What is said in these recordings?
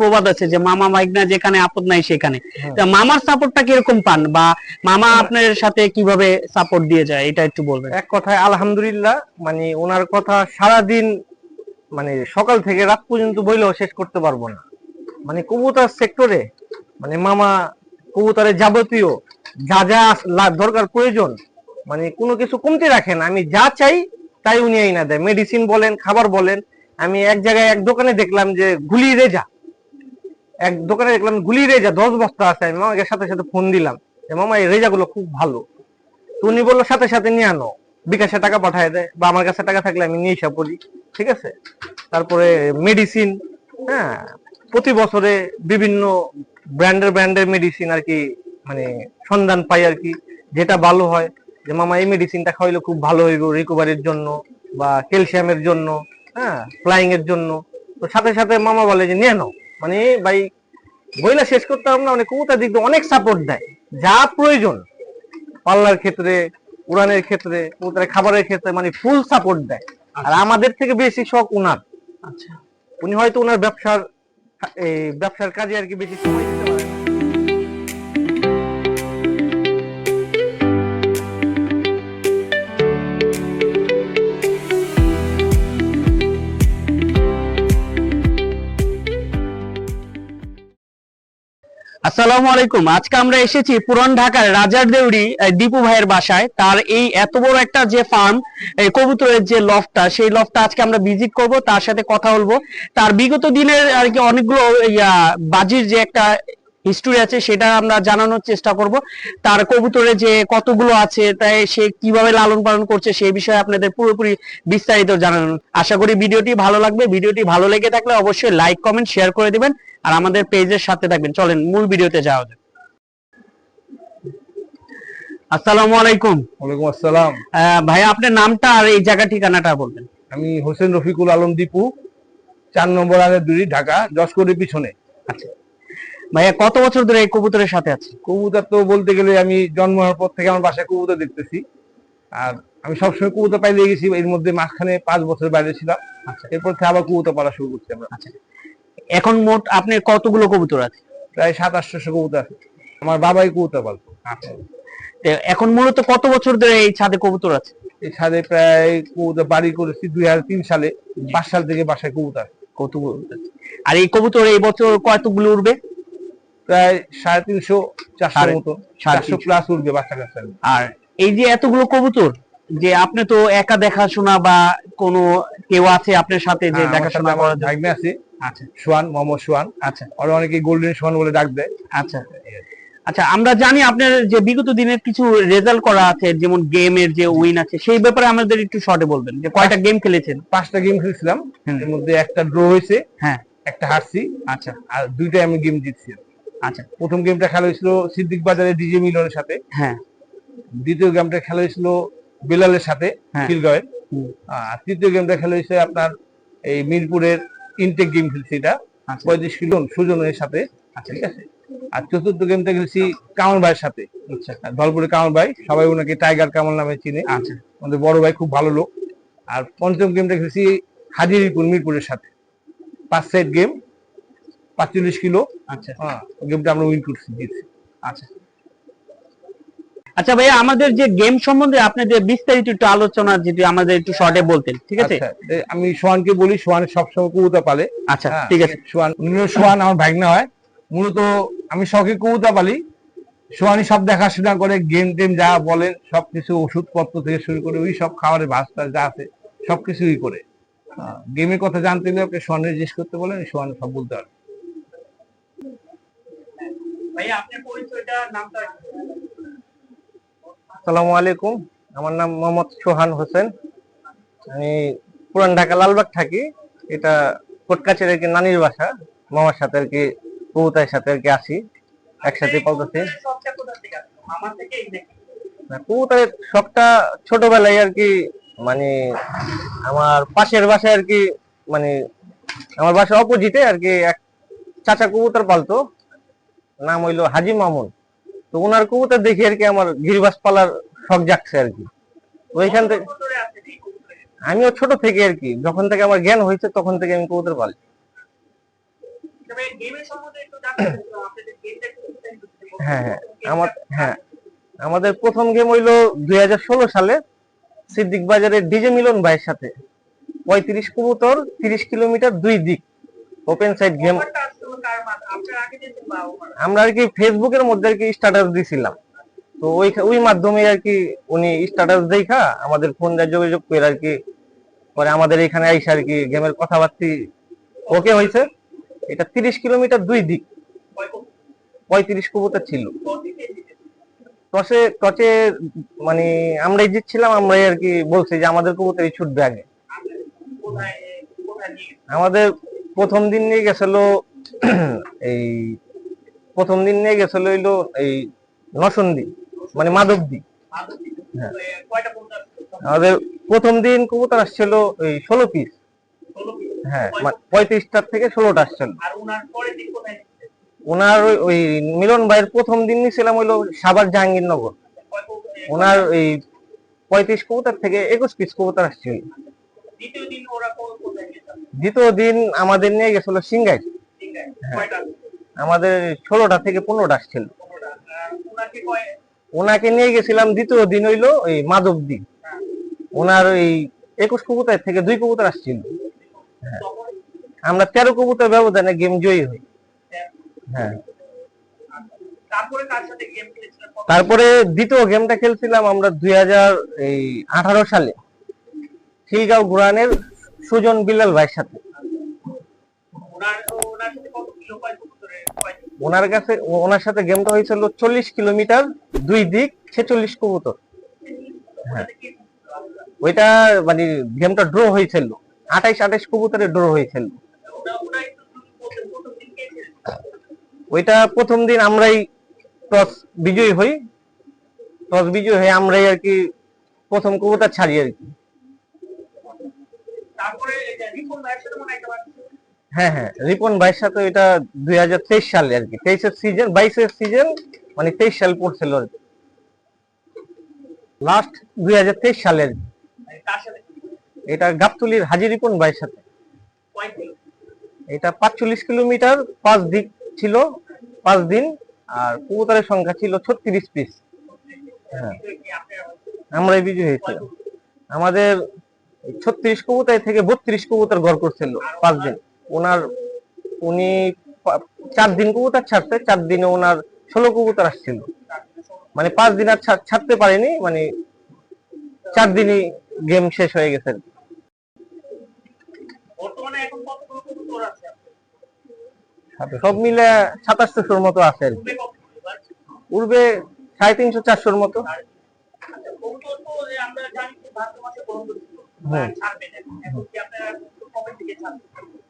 প্রবাদ আছে যে মামা মাইগনা যেখানে আপদ নাই সেখানে। হ্যাঁ। তা মামার সাপোর্টটা কীরকম পান? বা মামা আপনার সাথে কীভাবে সাপোর্ট দিয়ে যায়? এটা একটু বলবেন। এক কথায় আলহামদুলিল্লাহ মানে ওনার কথা সারা দিন মানে সকাল থেকে রাত পর্যন্ত বইলেও শেষ করতে পারব না। মানে কবুতর সেক্টরে মানে মামা কবুতরের যাবতীয় যা যা দরকার প্রয়োজন মানে কোনো কিছু কমতে রাখেন আমি যা চাই তাই উনি না দেয়। মেডিসিন বলেন খাবার বলেন আমি এক জায়গায় এক দোকানে দেখলাম যে গুলি রেজা এক দোকানে দেখলাম গুলি রেজা, দশ বস্তা আছে। আমি মামাকে সাথে সাথে ফোন দিলাম যে, মামা, এই রেজাগুলো খুব ভালো। তো উনি বলল, সাথে সাথে নিয়ে আনো। বিকাশে টাকা পাঠায় দেয় বা আমার কাছে টাকা থাকলে আমি নিয়ে এসে পড়ি। ঠিক আছে? তারপরে মেডিসিন হ্যাঁ প্রতি বছরে বিভিন্ন ব্র্যান্ডের ব্র্যান্ডের মেডিসিন আর কি মানে সন্ধান পাই আর কি। যেটা ভালো হয়, যে, মামা, এই মেডিসিনটা খাওয়াইলে খুব ভালো হইব রিকভারির জন্য বা ক্যালসিয়ামের জন্য হ্যাঁ ফ্লাইং এর জন্য। তো সাথে সাথে মামা বলে যে, নিয়ে নাও। মানে ভাই বইলা শেষ করতে না মানে কবুতার দিক দিয়ে অনেক সাপোর্ট দেয়। যা প্রয়োজন পাল্লার ক্ষেত্রে উড়ানের ক্ষেত্রে কুতার খাবারের ক্ষেত্রে মানে ফুল সাপোর্ট দেয়। আর আমাদের থেকে বেশি শখ উনার। আচ্ছা। উনি হয়তো ওনার ব্যবসার এই ব্যবসার কাজে আর কি বেশি সময় আসসালামু আলাইকুম। আজকে আমরা এসেছি পুরান ঢাকার রাজার দেউরি দীপু ভাইয়ের বাসায়। তার এই এত বড় একটা যে ফার্ম কবুতরের যে লফটা সেই লফটা আজকে আমরা ভিজিট করব। তার সাথে কথা বলব। তার বিগত দিনের আর কি অনেকগুলো বাজির যে একটা হিস্টোরি আছে সেটা আমরা জানানোর চেষ্টা করব। তার কবুতরে যে কতগুলো আছে তাই সে কীভাবে লালন পালন করছে সেই বিষয়ে আপনাদের পুরোপুরি বিস্তারিত জানানো আশা করি ভিডিওটি ভালো লাগবে। ভিডিওটি ভালো লেগে থাকলে অবশ্যই লাইক কমেন্ট শেয়ার করে দিবেন। আর আমাদের পেজের সাথে থাকবেন। চলেন মূল ভিডিওতে যাওয়া যাক। আসসালামু আলাইকুম। ওয়ালাইকুম আসসালাম। ভাইয়া আপনার নামটা আর এই জায়গা ঠিকানাটা বলবেন। আমি হোসেন রফিকুল আলম দীপু চার নম্বর আগের দুরি ঢাকা যশকরের পিছনে। আচ্ছা। ভাইয়া কত বছর ধরে এই কবুতরের সাথে আছে কবুতর তো বলতে গেলে আমি জন্ম হওয়ার পর থেকে আমার বাসায় কবুতর দেখতেছি। আর আমি সবসময় কবুতর পাইলে গেছি এর মধ্যে মাঝখানে পাঁচ বছর বাইরে ছিলাম। আচ্ছা। এরপর থেকে আবার কবুতর পালা শুরু করছি আমরা। এখন মোট আপনার কতগুলো কবুতর আছে? প্রায় সাত আটশোশো কবুতর আছে। আমার বাবাই কবুতর পালতো। তো এখন মূলত কত বছর ধরে এই ছাদে কবুতর আছে? এই ছাদে প্রায় কবুতর বাড়ি করেছি দুই হাজার তিন সালে। পাঁচ সাল থেকে বাসায় কবুতর আছে? আর এই কবুতর এই বছর কতগুলো উঠবে প্রায় সাড়ে তিনশো চারশো মতো চারশো প্লাস উঠবে বাচ্চা কাচ্চা আর এই যে এতগুলো কবুতর যে আপনি তো একা দেখাশোনা বা কোনো কেউ আছে আপনার সাথে যে হ্যাঁ, দেখাশোনা করার ভাগ্নে আছে। আচ্ছা। সোয়ান মোহাম্মদ সোয়ান। আচ্ছা। আর অনেকে গোল্ডেন সোয়ান বলে ডাক দেয়। আচ্ছা। আচ্ছা আমরা জানি আপনার যে বিগত দিনের কিছু রেজাল্ট করা আছে যেমন গেমের যে উইন আছে সেই ব্যাপারে আমাদের একটু শর্টে বলবেন যে কয়টা গেম খেলেছেন? পাঁচটা গেম খেলছিলাম। এর মধ্যে একটা ড্র হয়েছে হ্যাঁ। একটা হারছি আচ্ছা। আর দুইটা আমি গেম জিতছি। আচ্ছা। প্রথম গেমটা খেলা হয়েছিল সিদ্দিক বাজারে ডিজে মিলনের সাথে। হ্যাঁ। দ্বিতীয় গেমটা খেলা হয়েছিল বেলালের সাথে হ্যাঁ। আর তৃতীয় গেমটা খেলা হয়েছে আপনার এই মিরপুরের ইনটেক গেম খেলছি এটা। আচ্ছা। পঁয়ত্রিশ কিলো সুজনের সাথে। আচ্ছা। ঠিক আছে? আর চতুর্থ গেমটা খেলছি কামাল ভাইয়ের সাথে। আচ্ছা। ধলপুরে কামাল ভাই সবাই ওনাকে টাইগার কামাল নামে চিনে। আচ্ছা। আমাদের বড় ভাই খুব ভালো লোক। আর পঞ্চম গেমটা খেলছি হাজিরিপুর মিরপুরের সাথে। পাঁচ সাইড গেম। পাঁচচল্লিশ কিলো। আচ্ছা। হ্যাঁ গেমটা আমরা উইন করছি জিতছি। আচ্ছা। আচ্ছা ভাইয়া আমাদের যে গেম সম্বন্ধে আপনি যে বিস্তারিত একটু আলোচনা আমাদের একটু শর্টে বলতেন ঠিক আছে? আচ্ছা, আমি সোহানকে বলি সোহান সবসময় কবুতা পালে। আচ্ছা হ্যাঁ, ঠিক আছে। সোহান সোহান আমার ভাগনা হয়। মূলত আমি শখে কবুতা পালি। সোহানি সব দেখাশোনা করে গেম টেম যা বলেন সবকিছু ওষুধপত্র থেকে শুরু করে ওই সব খাবারের ভাস্তা যা আছে সবকিছুই করে। গেমের কথা জানতে গেলে ওকে সোহানের জিজ্ঞেস করতে বলেন সোহান সব বলতে পারবে আসসালামু আলাইকুম। আমার নাম মোহাম্মদ সোহান হোসেন। আমি পুরান ঢাকা লালবাগ থাকি। এটা কোটকাছের আর কি নানির বাসা। মামার সাথে আর কি কবুতার সাথে আর কি আসি। একসাথে নাকি? কবুতরের শখটা ছোটবেলায় আর কি মানে আমার পাশের বাসায় আর কি মানে আমার বাসা অপোজিটে আর কি এক চাচা কবুতর পালতো। নাম হইল হাজি মামুন। তো ওনার কবুতর দেখে আর কি আমার গিরিবাস পালার শখ জাগছে আর কি। ওইখান থেকে আমিও ছোট থেকে আর কি যখন থেকে আমার জ্ঞান হয়েছে তখন থেকে আমি কবুতর পালি। হ্যাঁ হ্যাঁ আমার হ্যাঁ আমাদের প্রথম গেম হইল দুই হাজার ষোলো সালে সিদ্দিক বাজারের ডিজে মিলন ভাইয়ের সাথে। পঁয়ত্রিশ কবুতর তিরিশ কিলোমিটার দুই দিক। Open side game? আমরা আর কি ফেসবুকের মধ্যে আর কি স্ট্যাটাস দিছিলাম তো ওই ওই মাধ্যমে আর কি উনি স্ট্যাটাস দেখা আমাদের ফোন দিয়ে যোগাযোগ করে আর কি পরে আমাদের এখানে আইসা আর কি গেমের কথাবার্তি ওকে হয়েছে এটা তিরিশ কিলোমিটার দুই দিক? পঁয়ত্রিশ কবুতর ছিল? টসে টসে মানে আমরাই জিতছিলাম আমরাই আর কি বলছি যে আমাদের কবুতরই ছুটবে আগে? আমাদের প্রথম দিন নিয়ে গেছিল, এই প্রথম দিন নিয়ে গেছিল হইল এই নসন্দি মানে মাধবদি। হ্যাঁ। আমাদের প্রথম দিন কবুতর আসছিল এই ষোলো পিস হ্যাঁ মানে পঁয়ত্রিশটার থেকে ষোলোটা আসছিল ওনার ওই- মিলন ভাইয়ের প্রথম দিন নিয়েছিলাম হইল সাভার জাহাঙ্গীরনগর ওনার এই পঁয়ত্রিশ কবুতর থেকে একুশ পিস কবুতর আসছিল দ্বিতীয় দিন আমাদের নিয়ে গেছিল সিংগাই। সিংগায়। হ্যাঁ। আমাদের ষোলোটা থেকে পনেরোটা আসছিল ওনাকে নিয়ে গেছিলাম দ্বিতীয় দিন হইল ওই মাধবদি হ্যাঁ। ওনার ওই একুশ কবুতর থেকে দুই কবুতর আসছিল। তখন আমরা তেরো কবুতর ব্যবধানে গেম জয়ী হই। হ্যাঁ। তারপরে দ্বিতীয় গেমটা খেলছিলাম আমরা দুই হাজার এই আঠারো সালে। খিলগাঁও গুরানের সুজন বিলাল ভাইয়ের সাথে। ওনার কাছে ওনার সাথে গেমটা হয়েছিল চল্লিশ কিলোমিটার, দুই দিক, ছেচল্লিশ কবুতর। আপনারা? ওইটা মানে গেমটা ড্র হয়েছিল। আঠাইশ আঠাইশ কবুতরে ড্র হয়েছিল? ওইটা প্রথম দিন আমরাই টস বিজয়ী হই। টস বিজয়ী হয়ে আমরাই আর কি প্রথম কবুতর ছাড়ি আর কি তারপরে এই যে রিপন ভাইয়ের সাথে মনে হয়। হ্যাঁ রিপন ভাইয়ের সাথে এটা দুই হাজার তেইশ সালে আর কি। তেইশের সিজন বাইশের সিজন মানে তেইশ সাল পড়ছিল আর কি। লাস্ট দুই হাজার তেইশ সালে আর কি। মানে এটা গাবতলির হাজি রিপন ভাইয়ের সাথে। এটা পাঁচচল্লিশ কিলোমিটার পাঁচ দিক ছিল পাঁচ দিন আর কবুতরের সংখ্যা ছিল ছত্রিশ পিস। হ্যাঁ। আমরাই বিজয়ী হয়েছিল আমাদের ছত্রিশ কবুতায় থেকে বত্রিশ কবুতার গড় করছিল পাঁচ দিন ওনার উনি চার দিন কবুতার ছাড়তে চার দিনে ওনার ষোলো কবুতার আসছিল। মানে পাঁচ দিন আর ছাড়- ছাড়তে পারেনি মানে চার দিনই গেম শেষ হয়ে গেছে? সব মিলে সাতাশশোর মতো আছে। আর কি পূর্বে সাড়ে তিনশো চারশোর মতো। আচ্ছা, আমরা জানি যে ভাদ্র মাসে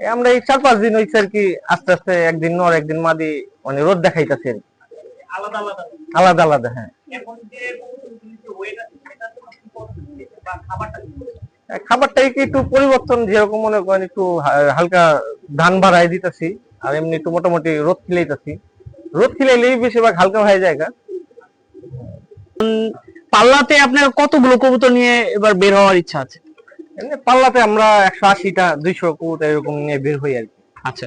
এই আমরা এই চার পাঁচ দিন হয়েছে আর কি আস্তে আস্তে একদিন নর একদিন মাদি মানে রোদ দেখাইতেছে আর কি। আলাদা আলাদা আলাদা আলাদা হ্যাঁ। এখন যে কবুতরগুলি যে ওয়েট আছে সেটা তো আপনি কত দিচ্ছেন বা খাবারটা কি? খাবারটাই কি একটু পরিবর্তন যেরকম মনে করেন একটু হালকা ধান বাড়াই দিতেছি আর এমনি একটু মোটামুটি রোদ খিলাইতেছি। রোদ খিলাইলেই বেশিরভাগ হালকা হয়ে যায় গা। পাল্লাতে আপনার কতগুলো কবুতর নিয়ে এবার বের হওয়ার ইচ্ছা আছে? এমনি পাল্লাতে আমরা একশো আশিটা দুইশো কবুতর এরকম নিয়ে বের হই আর কি। আচ্ছা।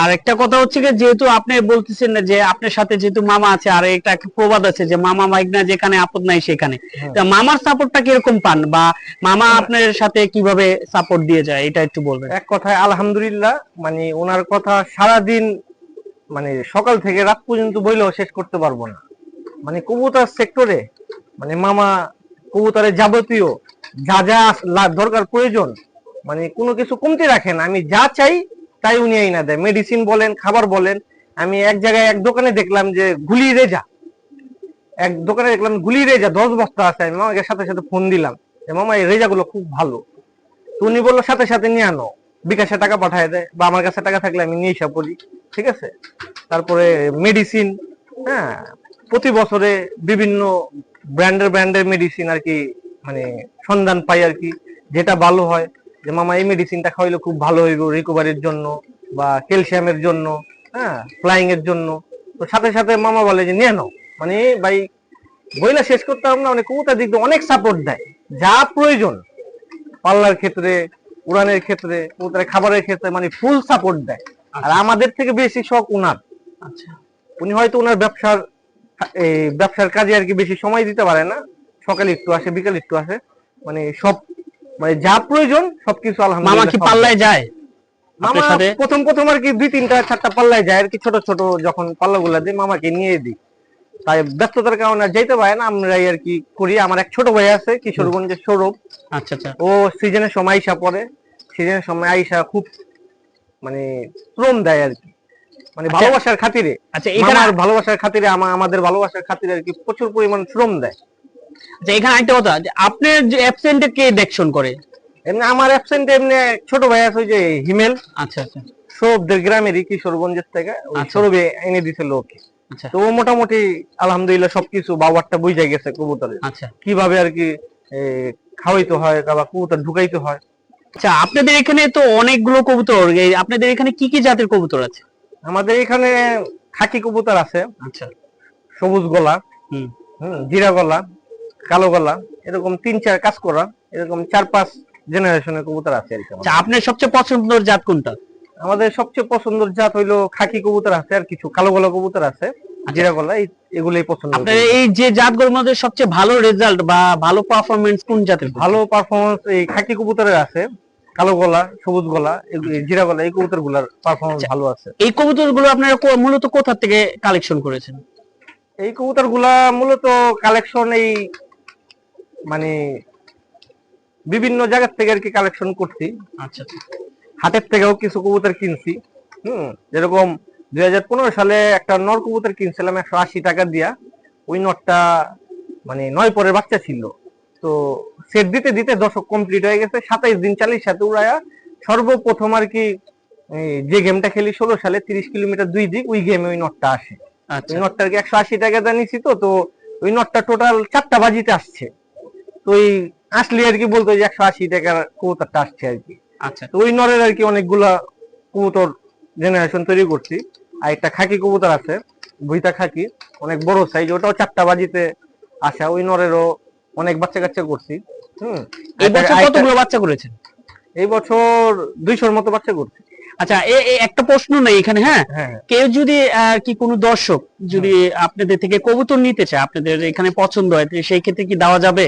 আর একটা কথা হচ্ছে কি যেহেতু আপনি বলতেছেন যে আপনার সাথে যেহেতু মামা আছে আর একটা প্রবাদ আছে যে মামা মাইগনা যেখানে আপদ নাই সেখানে। তা মামার সাপোর্টটা কীরকম পান? বা মামা আপনার সাথে কীভাবে সাপোর্ট দিয়ে যায় এটা একটু বলবেন। এক কথায় আলহামদুলিল্লাহ মানে ওনার কথা সারা দিন মানে সকাল থেকে রাত পর্যন্ত বইলেও শেষ করতে পারব না। মানে কবুতর সেক্টরে মানে মামা কবুতরের যাবতীয় যা যা দরকার প্রয়োজন মানে কোনো কিছু কমতি রাখেন। আমি যা চাই, তাই উনি না দেয়। মেডিসিন বলেন, খাবার বলেন। আমি এক জায়গায়, এক দোকানে দেখলাম যে গুলি রেজা। এক দোকানে দেখলাম গুলি রেজা, দশ বস্তা আছে। আমি মামাকে সাথে সাথে ফোন দিলাম যে, মামা, এই রেজাগুলো খুব ভালো। তো উনি বলল, সাথে সাথে নিয়ে আনো। বিকাশে টাকা পাঠায় দেয় বা আমার কাছে টাকা থাকলে আমি নিয়ে এসে পড়ি ঠিক আছে? তারপরে মেডিসিন হ্যাঁ প্রতি বছরে বিভিন্ন ব্র্যান্ডের ব্র্যান্ডের মেডিসিন আর কি মানে সন্ধান পাই আর কি। যেটা ভালো হয় যে মামা এই মেডিসিনটা খাওয়াইলে খুব ভালো হইব রিকভারির জন্য বা ক্যালসিয়ামের জন্য হ্যাঁ ফ্লাইং এর জন্য। তো সাথে সাথে মামা বলে যে নিয়ে নাও। মানে ভাই বইলা শেষ করতে না মানে কবুতার দিক দিয়ে অনেক সাপোর্ট দেয়। যা প্রয়োজন পাল্লার ক্ষেত্রে উড়ানের ক্ষেত্রে কবুতরের খাবারের ক্ষেত্রে মানে ফুল সাপোর্ট দেয়। আর আমাদের থেকে বেশি শখ উনার। আচ্ছা। উনি হয়তো উনার ব্যবসার এই ব্যবসার কাজে আর কি বেশি সময় দিতে পারে না। সকালে একটু আসে বিকালে একটু আসে। মানে সব মানে যা প্রয়োজন সবকিছু মামা আলহামদুলিল্লাহ কি পাল্লায় যায়? মামা প্রথম প্রথম আর কি দুই তিনটা চারটা পাল্লায় যায় আর কি ছোট ছোট যখন পাল্লাগুলা দিই মামাকে নিয়ে দিই। তাই ব্যস্ততার কারণে আর যাইতে পারে না আমরাই আর কি করি। আমার এক ছোট ভাই আছে কিশোরগঞ্জের সৌরভ। আচ্ছা আচ্ছা। ও সিজনের সময় আইসা পড়ে। সিজনের সময় আইসা খুব মানে শ্রম দেয় আর কি। মানে আচ্ছা। ভালোবাসার খাতিরে। আচ্ছা এখানে মামার ভালোবাসার খাতিরে আমাদের ভালোবাসার খাতিরে আর কি প্রচুর পরিমাণ শ্রম দেয়। এখানে একটা কথা যে আপনার যে অ্যাবসেন্টে কে দেখশন করে? এমনি আমার অ্যাবসেন্ট এমনি ছোট ভাই আছে ওই যে হিমেল। আচ্ছা আচ্ছা। সৌরভদের গ্রামেরই কিশোরগঞ্জের থেকে। আচ্ছা। সৌরভে এনে দিছিল ওকে আচ্ছা। তো মোটামুটি আলহামদুলিল্লাহ সবকিছু বাবারটা বুঝাই গেছে কবুতরে। আচ্ছা। কীভাবে আর কি খাওয়াইতে হয় বা কবুতর ঢুকাইতে হয়। আচ্ছা আপনাদের এখানে তো অনেকগুলো কবুতর। আপনাদের এখানে কি কি জাতের কবুতর আছে? আমাদের এখানে খাকি কবুতর আছে। আচ্ছা। সবুজ গলা। জিরা গলা। কালো গলা এরকম তিন চার কাজ করা এরকম চার পাঁচ জেনারেশনের কবুতর আছে আর কি আচ্ছা আপনার সবচেয়ে পছন্দের জাত কোনটা? আমাদের সবচেয়ে পছন্দের জাত হইল খাকি কবুতর আছে আর কিছু কালো গলা কবুতর আছে জিরা গলা এগুলোই পছন্দ আপনার এই যে জাতগুলোর মধ্যে সবচেয়ে ভালো রেজাল্ট বা ভালো পারফরমেন্স কোন জাতের ভালো পারফরমেন্স এই খাকি কবুতরের আছে কালো গলা সবুজ গলা জিরা গলা এই কবুতরগুলার পারফরমেন্স আচ্ছা। ভালো আছে। এই কবুতরগুলো আপনারা কো- মূলত কোথা থেকে কালেকশন করেছেন? এই কবুতরগুলা মূলত কালেকশন এই মানে বিভিন্ন জায়গা থেকে আর কি কালেকশন করছি। আচ্ছা আচ্ছা। হাটের থেকেও কিছু কবুতর কিনছি হুম? যেরকম দুই হাজার পনেরো সালে একটা নর কবুতর কিনছিলাম একশো আশি টাকা দিয়া। ওই নটটা মানে নয় পরের বাচ্চা ছিল। তো সেট দিতে দিতে দশক কমপ্লিট হয়ে গেছে। সাতাইশ দিন চালির সাথে উড়ায়া সর্বপ্রথম আর কি যে গেমটা খেলি ষোলো সালে তিরিশ কিলোমিটার দুই দিক ওই গেমে ওই নটটা আসে। আচ্ছা। ওই নটটার কি একশো আশি টাকা জানিয়েছি তো তো ওই নটটা টোটাল চারটা বাজিতে আসছে। ওই আসলে আর কি বলতো যে একশো আশি টাকার কবুতরটা আসছে আর কি। আচ্ছা। তো ওই নরের আর কি অনেকগুলা কবুতর জেনারেশন তৈরি করছি। আর একটা খাকি কবুতর আছে ভুইতা খাকি অনেক বড় সাইজ ওটাও চারটা বাজিতে আসা ওই নরেরও অনেক বাচ্চা কাচ্চা করছি হুম। এই বছর কতগুলো বাচ্চা করেছেন? এই বছর দুইশোর মতো বাচ্চা করছি। আচ্ছা একটা প্রশ্ন নেই এখানে হ্যাঁ? হ্যাঁ কেউ যদি কি কোনো দর্শক যদি আপনাদের থেকে কবুতর নিতে চায় আপনাদের এখানে পছন্দ হয় সেই ক্ষেত্রে কি দেওয়া যাবে?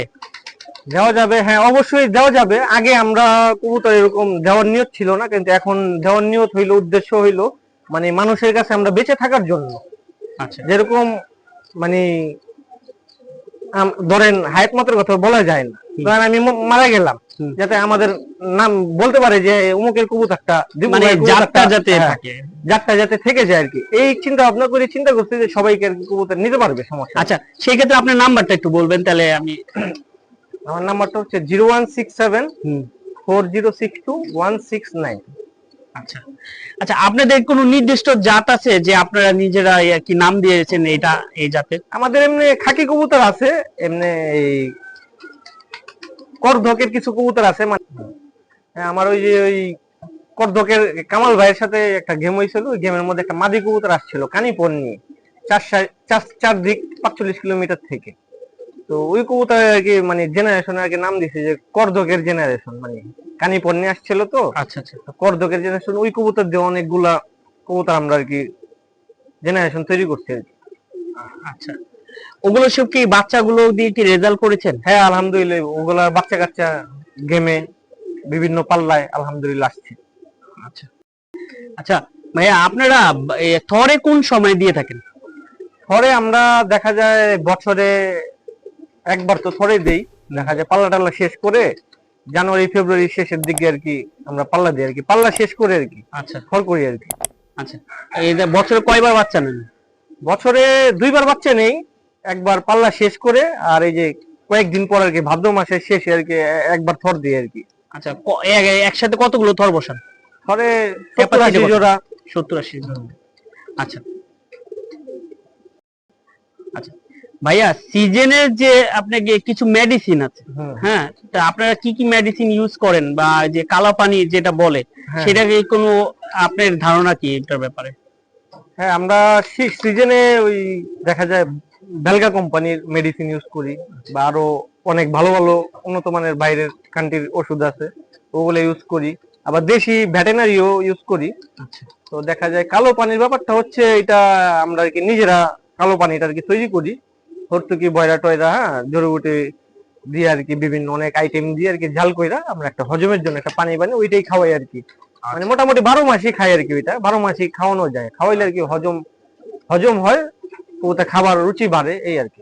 দেওয়া যাবে হ্যাঁ অবশ্যই দেওয়া যাবে। আগে আমরা কবুতর এরকম দেওয়ার নিয়ত ছিল না কিন্তু এখন দেওয়ার নিয়ত হইল উদ্দেশ্য হইল মানে মানুষের কাছে আমরা বেঁচে থাকার জন্য। আচ্ছা। যেরকম মানে ধরেন হায়াত মাত্র কথা বলা যায় না। ধরেন আমি মারা গেলাম যাতে আমাদের নাম বলতে পারে যে উমুকের কবুতরটা মানে জাতটা যাতে হ্যাঁ, থাকে। জাতটা যাতে থেকে যায় আর কি। এই চিন্তা ভাবনা করে চিন্তা করতে যে সবাইকে আর কি কবুতর নিতে পারবে সমস্যা আচ্ছা সেই ক্ষেত্রে আপনার নাম্বারটা একটু বলবেন তাহলে আমি আমার নাম্বারটা হচ্ছে zero one six seven four zero six two one six nine. আচ্ছা। আচ্ছা আপনাদের কোনো নির্দিষ্ট জাত আছে যে আপনারা নিজেরা কি নাম দিয়েছেন এটা এই জাতের? আমাদের এমনি খাকি কবুতর আছে এমনি এই করধকের কিছু কবুতর আছে মানে হ্যাঁ, আমার ওই যে ওই করধকের কামাল ভাইয়ের সাথে একটা গেম হয়েছিল ওই গেমের মধ্যে একটা মাদি কবুতর আসছিল কানিপন নিয়ে চার চার দিক পাঁচচল্লিশ কিলোমিটার থেকে। তো ওই কবুতর আর কি মানে জেনারেশন আর কি নাম দিছে যে করধকের জেনারেশন মানে কানিপন নিয়ে আসছিল তো। আচ্ছা আচ্ছা। তো করধকের জেনারেশন ওই কবুতর দিয়ে অনেকগুলা কবুতর আমরা আর কি জেনারেশন তৈরি করছি আর কি। আচ্ছা। ওগুলো সব কি বাচ্চাগুলো দিয়ে কি রেজাল্ট করেছেন? হ্যাঁ আলহামদুলিল্লাহ ওগুলা বাচ্চা কাচ্চা গেমে বিভিন্ন পাল্লায় আলহামদুলিল্লাহ আসছে। আচ্ছা। আচ্ছা ভাইয়া আপনারা থরে কোন সময় দিয়ে থাকেন? থরে আমরা দেখা যায় বছরে একবার তো থরে দেই। দেখা যায় পাল্লা টাল্লা শেষ করে জানুয়ারি ফেব্রুয়ারি শেষের দিকে আর কি আমরা পাল্লা দিই আর কি। পাল্লা শেষ করে আর কি। আচ্ছা। ফল করি আর কি। আচ্ছা। এই যে বছরে কয়বার বাচ্চা নেন? বছরে দুইবার বাচ্চা নেই একবার পাল্লা শেষ করে আর এই যে কয়েকদিন পর আর কি ভাদ্র মাসের শেষে আর কি একবার থর দিই আর কি। আচ্ছা একসাথে কতগুলো থর বসান? থরে সত্তর আশি? জোড়া। সত্তর আশি। আচ্ছা। আচ্ছা। ভাইয়া সিজনের যে আপনাকে কিছু মেডিসিন আছে হ্যাঁ তা আপনারা কি কি মেডিসিন ইউজ করেন বা যে কালা পানি যেটা বলে হ্যাঁ। সেটা কি কোনো আপনার ধারণা কি এটার ব্যাপারে? হ্যাঁ আমরা সিজনে ওই দেখা যায় বেলগা কোম্পানির মেডিসিন ইউজ করি বা আরও অনেক ভালো ভালো উন্নত মানের বাইরের কান্ট্রির ওষুধ আছে ওগুলো ইউজ করি। আবার দেশি ভেটেনারিও ইউজ করি। আচ্ছা। তো দেখা যায় কালো পানির ব্যাপারটা হচ্ছে এটা আমরা আর কি নিজেরা কালো পানিটা আর কি তৈরি করি। হর্তুকি বয়রা টয়রা হ্যাঁ? জড়িবুটি দিয়ে আর কি বিভিন্ন অনেক আইটেম দিয়ে আর কি ঝাল কইরা আমরা একটা হজমের জন্য একটা পানি বানি ওইটাই খাওয়াই আর কি। মানে মোটামুটি বারো মাসই খাই আর কি ওইটা। বারো মাসই খাওয়ানো যায়। খাওয়াইলে আর কি হজম হজম হয় তো ওটা খাবার রুচি বাড়ে এই আর কি।